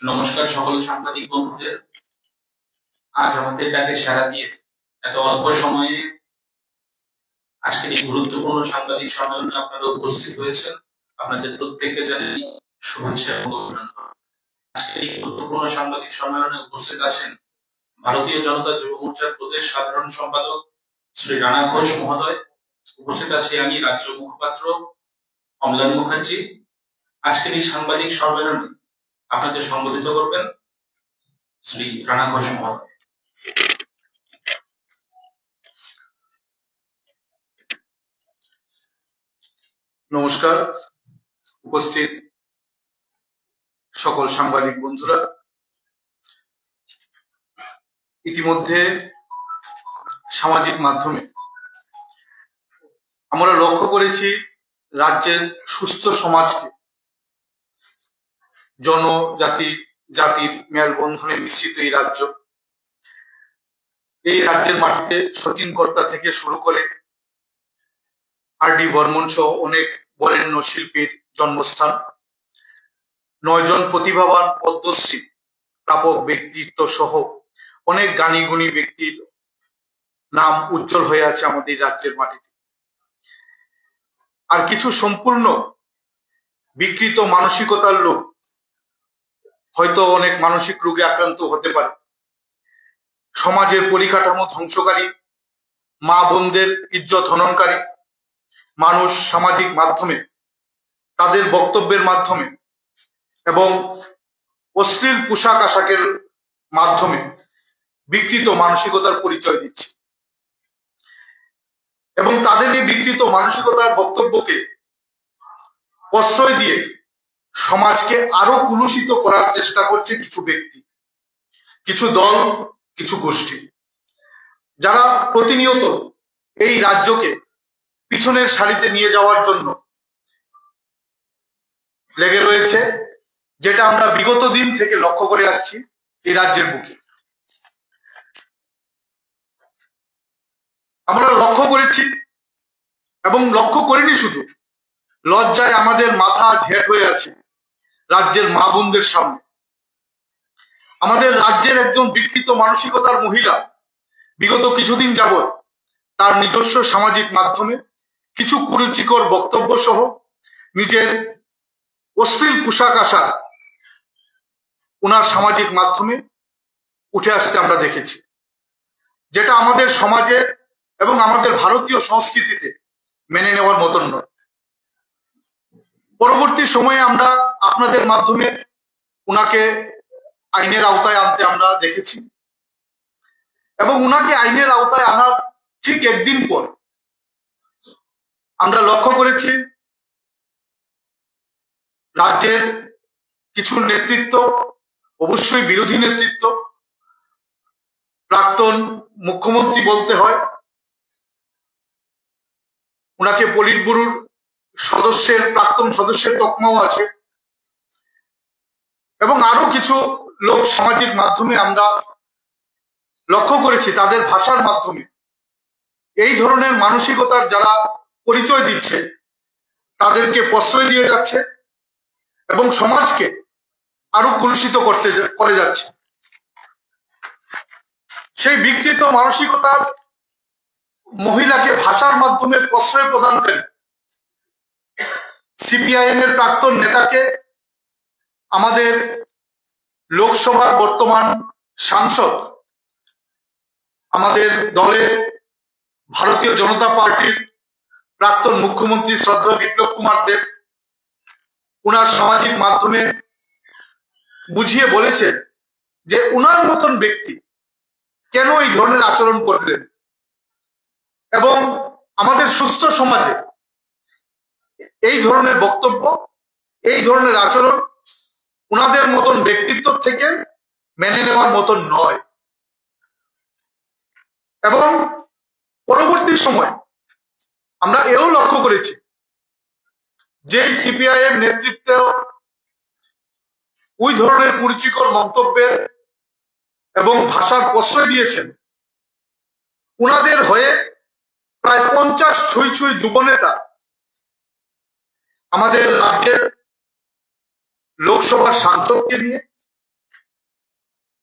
নমস্কার সকল সাংবাদিক বন্ধুদের। আজ আমাদের ডাকে সারা দিয়ে এত অল্প সময়ে আজকের এই গুরুত্বপূর্ণ সাংবাদিক সম্মেলনে আপনারা উপস্থিত হয়েছেন। আপনাদের প্রত্যেককে জানাই শুভেচ্ছা এবং অভিনন্দন। আজকের এই গুরুত্বপূর্ণ সাংবাদিক সম্মেলনে উপস্থিত আছেন ভারতীয় জনতা যুব মোর্চার প্রদেশ সাধারণ সম্পাদক শ্রী রানা ঘোষ মহোদয়। উপস্থিত আছি আমি রাজ্য মুখপাত্র অমলান মুখার্জি। আজকের এই সাংবাদিক সম্মেলনে আপনাদের সম্বোধিত করবেন শ্রী রানা ঘোষ মহোদয়। নমস্কার, উপস্থিত সকল সাংবাদিক বন্ধুরা। ইতিমধ্যে সামাজিক মাধ্যমে আমরা লক্ষ্য করেছি রাজ্যের সুস্থ সমাজকে জনজাতি, জাতির মেলবন্ধনে মিশ্রিত এই রাজ্য। এই রাজ্যের মাটিতে শচীন কর্তা থেকে শুরু করে আর ডি বর্মন সহ অনেক বরেণ্য শিল্পীর জন্মস্থান। নয়জন প্রতিভাবান পদ্মশ্রী, প্রাপক, ব্যক্তিত্ব সহ অনেক গানী গুণী ব্যক্তির নাম উজ্জ্বল হয়ে আছে আমাদের রাজ্যের মাটিতে। আর কিছু সম্পূর্ণ বিকৃত মানসিকতার লোক হয়তো অনেক মানসিক রোগে আক্রান্ত হতে পারে। সমাজের পরিকাঠামো ধ্বংসকারী, মা বোনদের ইজ্জত হননকারী, মানুষ সামাজিক মাধ্যমে, তাদের বক্তব্যের মাধ্যমে এবং অশ্লীল পোশাক আশাকের মাধ্যমে বিকৃত মানসিকতার পরিচয় দিচ্ছে। এবং তাদের এই বিকৃত মানসিকতার বক্তব্যকে প্রশ্রয় দিয়ে সমাজকে আরও কুলুষিত করার চেষ্টা করছে কিছু ব্যক্তি, কিছু দল, কিছু গোষ্ঠী। যারা প্রতিনিয়ত এই রাজ্যকে পিছনের সারিতে নিয়ে যাওয়ার জন্য লেগে রয়েছে, যেটা আমরা বিগত দিন থেকে লক্ষ্য করে আসছি এই রাজ্যের বুকে। আমরা লক্ষ্য করেছি এবং লক্ষ্য করিনি শুধু, লজ্জায় আমাদের মাথা ঝেট হয়ে আছে। রাজ্যের মা বোনদের সামনে। আমাদের রাজ্যের একজন বিকৃত মানসিকতার মহিলা বিগত কিছুদিন যাবৎ তার নিজস্ব সামাজিক মাধ্যমে কিছু কুরুচিকর বক্তব্য সহ নিজের অশ্লীল পোশাক আশা ওনার সামাজিক মাধ্যমে উঠে আসতে আমরা দেখেছি। যেটা আমাদের সমাজে এবং আমাদের ভারতীয় সংস্কৃতিতে মেনে নেওয়ার মতন নয়। পরবর্তী সময়ে আমরা আপনাদের মাধ্যমে উনাকে আইনের আওতায় আনতে আমরা দেখেছি। এবং উনাকে আইনের আওতায় আনার ঠিক একদিন পর আমরা লক্ষ্য করেছি, রাজ্যের কিছু নেতৃত্ব, অবশ্যই বিরোধী নেতৃত্ব, প্রাক্তন মুখ্যমন্ত্রী বলতে হয় ওনাকে পলিট ব্যুরোর সদস্যের, প্রাক্তন সদস্যের তকমাও আছে। এবং আরও কিছু লোক সামাজিক মাধ্যমে আমরা লক্ষ্য করেছি, তাদের ভাষার মাধ্যমে। এই ধরনের মানসিকতার যারা পরিচয় দিচ্ছে, তাদেরকে প্রশ্রয় দিয়ে যাচ্ছে এবং সমাজকে আরও কলুষিত করতে করে যাচ্ছে। সেই বিকৃত মানসিকতার মহিলাকে ভাষার মাধ্যমে প্রশ্রয় প্রদানকারী সিপিআইএম এর প্রাক্তন নেতাকে আমাদের লোকসভার বর্তমান সাংসদ, আমাদের দলের ভারতীয় জনতা পার্টির প্রাক্তন মুখ্যমন্ত্রী শ্রদ্ধা বিপ্লব কুমার দেব, উনার সামাজিক মাধ্যমে বুঝিয়ে বলেছে যে উনার মতন ব্যক্তি কেন এই ধরনের আচরণ করলেন? এবং আমাদের সুস্থ সমাজে এই ধরনের বক্তব্য, এই ধরনের আচরণ উনাদের মতন ব্যক্তিত্ব থেকে মেনে নেওয়ার মতন নয়। এবং পরবর্তী সময় আমরা এও লক্ষ্য করেছি যে সিপিআইএম নেতৃত্বে ওই ধরনের কুরুচিকর মন্তব্যের এবং ভাষার প্রশ্রয় দিয়েছেন উনাদের হয়ে প্রায় পঞ্চাশ ছুঁই ছুঁই যুবনেতা আমাদের রাজ্যের লোকসভার সাংসদকে নিয়ে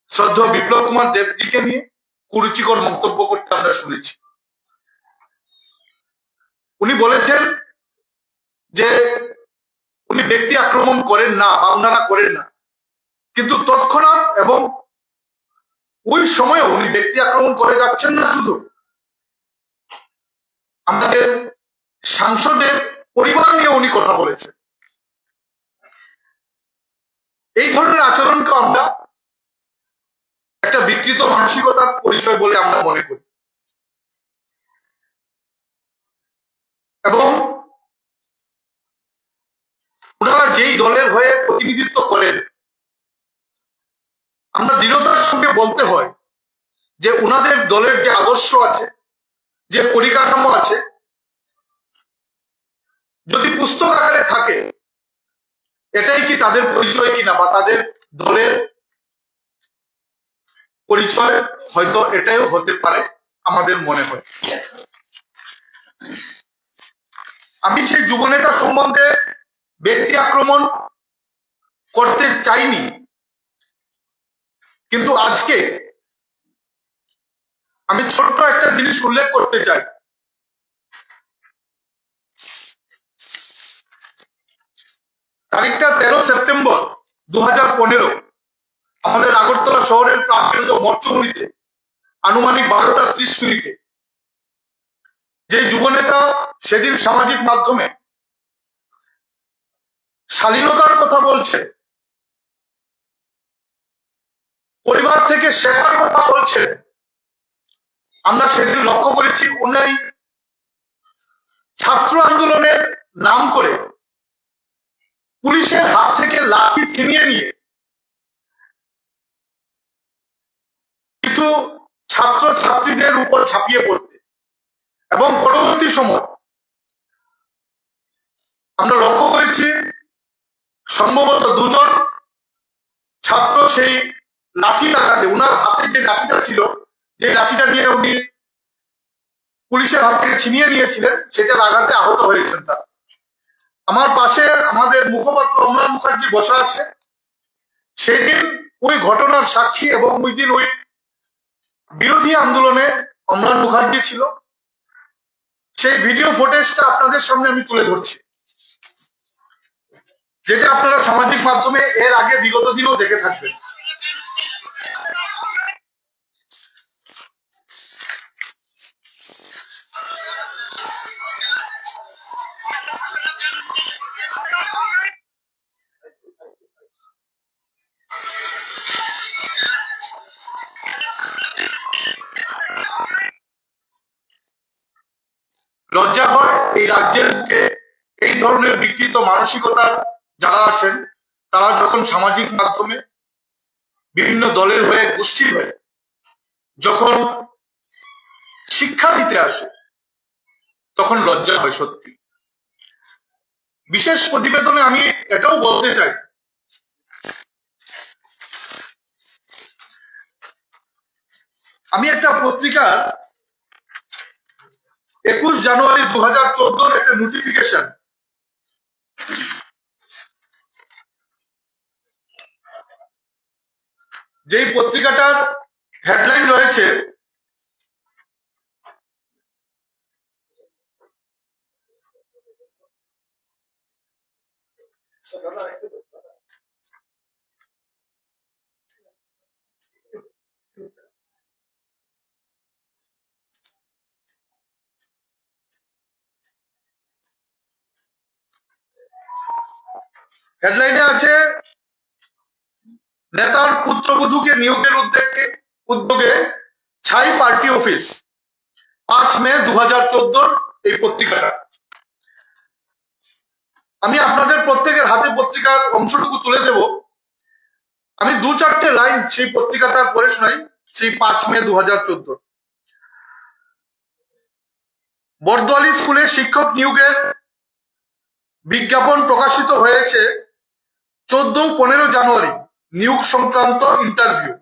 শ্রদ্ধা বিপ্লব কুমার দেবজিকে নিয়ে কুরুচিকর মন্তব্য করতে আমরা শুনেছি। উনি বলেছেন যে, উনি ব্যক্তি আক্রমণ করেন না বা করেন না। কিন্তু তৎক্ষণাৎ এবং ওই সময়ে উনি ব্যক্তি আক্রমণ করে যাচ্ছেন না শুধু। আমাদের সাংসদের পরিবার নিয়ে উনি কথা বলেছেন। এই ধরনের আচরণকে আমরা একটা বিকৃত মানসিকতার পরিচয় বলে আমরা মনে করি। এবং ওনারা যেই দলের হয়ে প্রতিনিধিত্ব করেন, আমরা দৃঢ়তার সঙ্গে বলতে হয় যে ওনাদের দলের যে আদর্শ আছে, যে পরিকাঠামো আছে যদি পুস্তক আকারে থাকে, এটাই কি তাদের পরিচয় কিনা বা তাদের দলের পরিচয় হয়তো এটাও হতে পারে আমাদের মনে হয়। আমি সেই যুবনেতা সম্বন্ধে ব্যক্তি আক্রমণ করতে চাইনি, কিন্তু আজকে আমি ছোট্ট একটা জিনিস উল্লেখ করতে চাই। তারিখটা তেরো সেপ্টেম্বর দু হাজার পনেরো। আমাদের আগরতলা শহরের প্রাণকেন্দ্র মর্চভূমিতে আনুমানিক বারোটা ত্রিশ মিনিটে। যে যুবনেতা সেদিন সামাজিক মাধ্যমে শালীনতার কথা বলছে, পরিবার থেকে শেখার কথা বলছে, আমরা সেদিন লক্ষ্য করেছি উনি ছাত্র আন্দোলনের নাম করে পুলিশের হাত থেকে লাঠি ছিনিয়ে নিয়ে। কিছু ছাত্র ছাত্রীদের উপর ছাপিয়ে পড়তে। এবং পরবর্তী সময় আমরা লক্ষ্য করেছি, সম্ভবত দুজন ছাত্র সেই লাঠি লাগাতে ওনার হাতে যে লাঠিটা ছিল, যে লাঠিটা নিয়ে উনি পুলিশের হাত থেকে ছিনিয়ে নিয়েছিলেন, সেটা লাগাতে আহত হয়েছেন তারা। আমার পাশে আমাদের মুখপাত্র অমরান মুখার্জি বসা আছে। সেই দিন ওই ঘটনার সাক্ষী এবং ওই দিন ওই বিরোধী আন্দোলনে অমরান মুখার্জি ছিল। সেই ভিডিও ফুটেজটা আপনাদের সামনে আমি তুলে ধরছি। যেটা আপনারা সামাজিক মাধ্যমে এর আগে বিগত দিনেও দেখে থাকবেন। বিকৃত মানসিকতার যারা আছেন, তারা যখন সামাজিক মাধ্যমে বিভিন্ন দলের হয়ে গোষ্ঠীর হয়ে যখন শিক্ষা দিতে আসে, তখন লজ্জা হয় সত্যি। বিশেষ প্রতিবেদনে আমি এটাও বলতে চাই। আমি একটা পত্রিকার একুশ জানুয়ারি দু হাজার চোদ্দোর একটা নোটিফিকেশন যেই পত্রিকাটার হেডলাইন রয়েছে হেডলাইনে আছে নেতার পুত্রবধূকে নিয়োগের উদ্যোগে উদ্যোগে ছাই পার্টি অফিস। পাঁচ মে দু হাজার চোদ্দোর এই পত্রিকাটা। আমি আপনাদের প্রত্যেকের হাতে পত্রিকার অংশটুকু তুলে দেব। আমি দু চারটে লাইন সেই পত্রিকাটা পড়ে শোনাই, সেই পাঁচ মে দু হাজার চোদ্দ। বর্দোয়ালি স্কুলে শিক্ষক নিয়োগের বিজ্ঞাপন প্রকাশিত হয়েছে চোদ্দ পনেরো জানুয়ারি, নিয়োগ সংক্রান্ত ইন্টারভিউ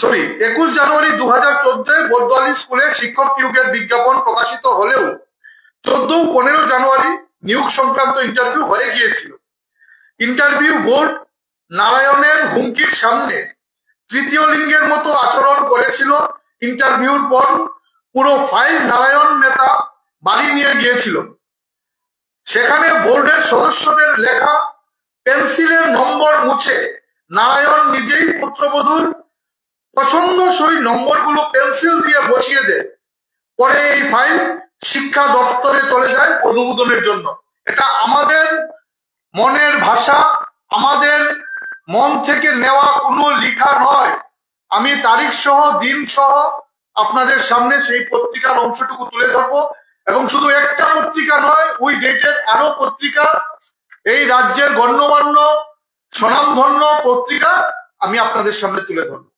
সরি একুশ জানুয়ারি দু হাজার চোদ্দয় বর্দোয়ালি স্কুলে শিক্ষক নিয়োগের বিজ্ঞাপন প্রকাশিত হলেও চোদ্দ পনেরো জানুয়ারি নিয়োগ সংক্রান্ত ইন্টারভিউ হয়ে গিয়েছিল। ইন্টারভিউ বোর্ড নারায়ণের হুমকির সামনে তৃতীয় লিঙ্গের মতো আচরণ করেছিল। ইন্টারভিউর পর পুরো ফাইল নারায়ণ নেতা বাড়ি নিয়ে গিয়েছিল। সেখানে বোর্ডের সদস্যদের লেখা পেন্সিলের নম্বর মুছে নারায়ণ নিজেই পুত্রবধূর পছন্দসই নম্বরগুলো পেন্সিল দিয়ে বসিয়ে দেয়। পরে এই ফাইল শিক্ষা দপ্তরে চলে যায় অনুমোদনের জন্য। এটা আমাদের মনের ভাষা, আমাদের মন থেকে নেওয়া কোনো লেখা নয়। আমি তারিখ সহ দিন সহ আপনাদের সামনে সেই পত্রিকার অংশটুকু তুলে ধরবো। এবং শুধু একটা পত্রিকা নয়, ওই ডেটের আরও পত্রিকা, এই রাজ্যের গণ্যমান্য, স্বনামধন্য পত্রিকা আমি আপনাদের সামনে তুলে ধরবো।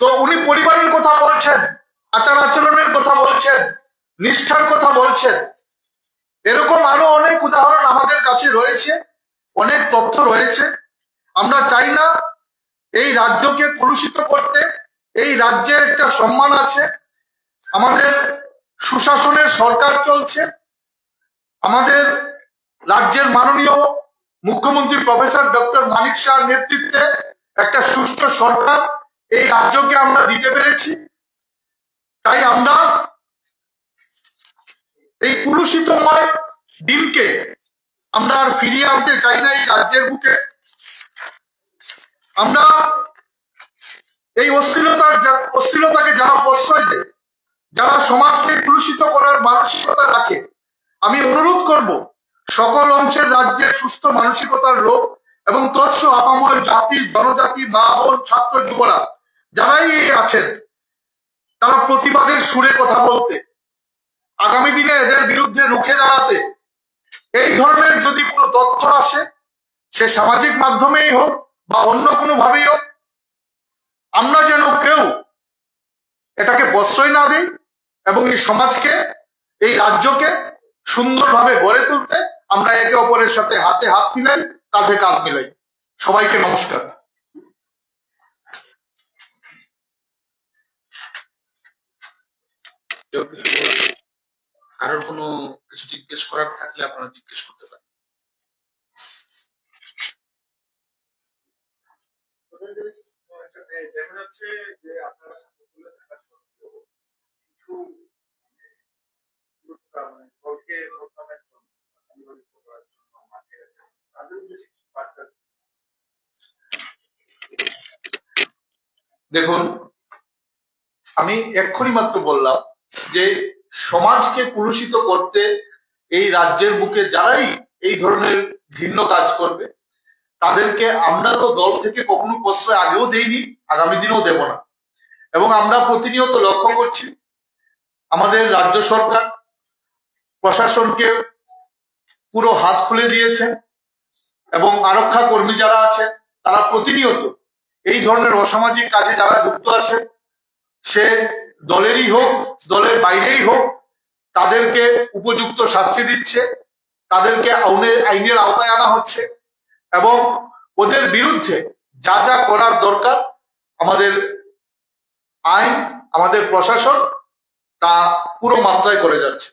তো উনি পরিবারের কথা বলছেন, আচার আচরণের কথা বলছেন, নিষ্ঠার কথা বলছেন। এরকম আরও অনেক উদাহরণ আমাদের কাছে রয়েছে, অনেক তথ্য রয়েছে। আমরা চাই না এই রাজ্যকে কলুষিত করতে, এই রাজ্যে একটা সম্মান আছে। আমাদের সুশাসনের সরকার চলছে। আমাদের রাজ্যের মাননীয় মুখ্যমন্ত্রী প্রফেসর ডক্টর মানিক শাহর নেতৃত্বে একটা সুষ্ঠু সরকার এই রাজ্যকে আমরা দিতে পেরেছি। তাই আমরা এই কুলুষিতময় দিনকে আমরা আর ফিরিয়ে আনতে চাই না এই রাজ্যের বুকে। আমরা এই অশ্লীলতার অশ্লীলতাকে যারা প্রশ্রয় দেয় যারা সমাজকে কুলুষিত করার মানসিকতা রাখে, আমি অনুরোধ করব, সকল অংশের রাজ্যের সুস্থ মানসিকতার লোক এবং তৎস আপাময় জাতি, জনজাতি, মা, বোন, ছাত্র, যুবরা যারাই আছেন, তারা প্রতিবাদের সুরে কথা বলতে, আগামী দিনে এদের বিরুদ্ধে রুখে দাঁড়াতে, এই ধরনের যদি কোনো তথ্য আসে, সে সামাজিক মাধ্যমেই হোক বা অন্য কোনো ভাবেই হোক, আমরা যেন কেউ এটাকে প্রশ্রয় না দিই এবং এই সমাজকে এই রাজ্যকে সুন্দরভাবে গড়ে তুলতে আমরা একে অপরের সাথে হাতে হাত মিলাই কাঁধে কাঁধ মিলাই। সবাইকে নমস্কার। কারোর কোনো কিছু জিজ্ঞেস করার থাকলে আপনারা জিজ্ঞেস করতে পারেন। দেখা যাচ্ছে যে আপনারা কিছু মানে দলকে বদনামের জন্য বিরোধিতা করার জন্য মাঠে রাখা তাদের উদ্দেশ্যে কিছু বার্তা দেখুন, আমি এক্ষুনি মাত্র বললাম যে সমাজকে কুলুষিত করতে এই রাজ্যের বুকে যারাই এই ধরনের ভিন্ন কাজ করবে, তাদেরকে আমরা তো দল থেকে কখনো প্রশ্রয় আগেও দেইনি, আগামী দিনেও দেব না। এবং আমরা প্রতিনিয়ত লক্ষ্য করছি, আমাদের রাজ্য সরকার প্রশাসনকে পুরো হাত খুলে দিয়েছে এবং আরক্ষা কর্মী যারা আছে, তারা প্রতিনিয়ত এই ধরনের অসামাজিক কাজে যারা যুক্ত আছে, সে দলেরই হোক, দলের বাইরেই হোক, তাদেরকে উপযুক্ত শাস্তি দিচ্ছে, তাদেরকে আইনের আওতায় আনা হচ্ছে এবং ওদের বিরুদ্ধে যা যা করার দরকার, আমাদের আইন, আমাদের প্রশাসন তা পুরো মাত্রায় করে যাচ্ছে।